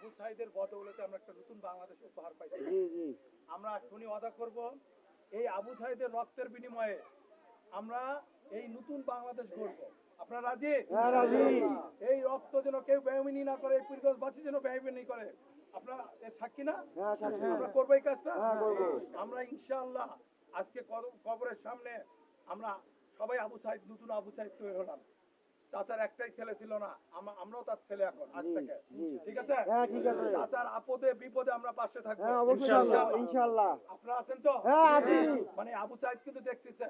বদৌলতে আমরা একটা নতুন বাংলাদেশ উপহার পাইছি। আমরা এখনই ওয়াদা করব এই আবু রক্তের বিনিময়ে আমরা এই নতুন বাংলাদেশ গড়ব। আপনারা রাজি? হ্যাঁ, রাজি। এই রক্ত যেন কেউ বেহমিনি না করে পীরগঞ্জবাসী যেন বেহমিনি করে। আপনারা এর সাক্ষী না? হ্যাঁ আমরা করব এই কাজটা? হ্যাঁ, আমরা ইনশাআল্লাহ আজকে কবরের সামনে আমরা সবাই আবু সাইদ নতুন আবু সাইদ তৈরি হলাম। চাচার একটাই ছেলে ছিল না আমরাও তার ছেলে এখন আজ থেকে। ঠিক আছে? হ্যাঁ, ঠিক আছে। চাচার আপদে বিপদে আমরা পাশে থাকব। হ্যাঁ ইনশাআল্লাহ। ইনশাল্লাহ। আপনারা আছেন তো? হ্যাঁ, মানে আবু সাইদ কিন্তু দেখতেছে।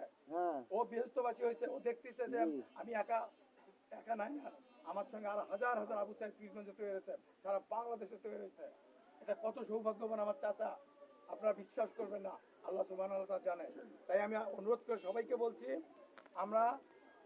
ও বৃহস্পতিবাসী হয়েছে ও দেখতেছে যে আমি একা একা নাই আর আমার সঙ্গে আর হাজার হাজার আবু সাইদ পীরগঞ্জে তৈরি হয়েছে সারা বাংলাদেশে তৈরি হয়েছে। এটা কত সৌভাগ্যবান আমার চাচা। আপনারা বিশ্বাস করবেন না আল্লাহ আল্লাহ জানে। তাই আমি অনুরোধ করে সবাইকে বলছি আমরা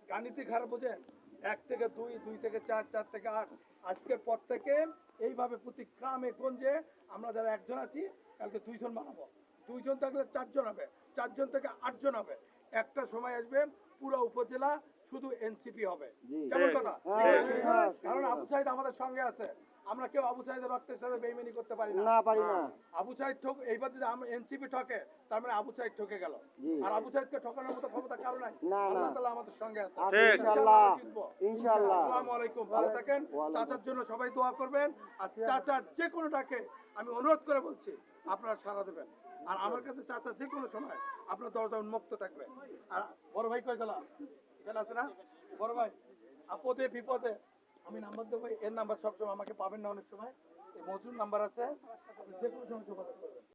গাণিতিক হার বোঝেন এক থেকে দুই দুই থেকে চার চার থেকে আট। আজকের পর থেকে এইভাবে প্রতি গ্রামে গঞ্জে আমরা যারা একজন আছি কালকে দুইজন বানাবো দুইজন থাকলে চারজন হবে। চারজন থেকে আটজন হবে। একটা সময় আসবে পুরো উপজেলা শুধু এনসিপি হবে। কেমন কথা? হ্যাঁ, হ্যাঁ। আবু সাইদ আমাদের সঙ্গে আছে। আমরা কেউ আবু সাইদের রক্তের সাথে বেইমানি করতে পারি না। পারি না। আবু সাইদ ঠক এইবার যদি এনসিপি ঠকে তার মানে আবু সাইদ ঠকে গেল। আর আবু সাইদকে ঠকানোর মতো ক্ষমতা কারও নাই। আল্লাহ তাআলা আমাদের সঙ্গে আছে। ইনশাআল্লাহ আসসালামু আলাইকুম ভালো থাকেন। চাচার জন্য সবাই দোয়া করবেন। আর চাচার যে কোনো ডাকে আমি অনুরোধ করে বলছি আপনারা সাড়া দেবেন। আর আমার কাছে চাচা যে কোনো সময় আপনার দরজা উন্মুক্ত থাকবে। আর বড় ভাই কয় গেল? এখানে আছে না? বড় ভাই আপদে বিপদে। আমি নাম্বার দেবো, এর নাম্বার সবসময় আমাকে পাবেন না অনেক সময়। এই মজুর নাম্বার আছে, যে কোনো সময় যোগাযোগ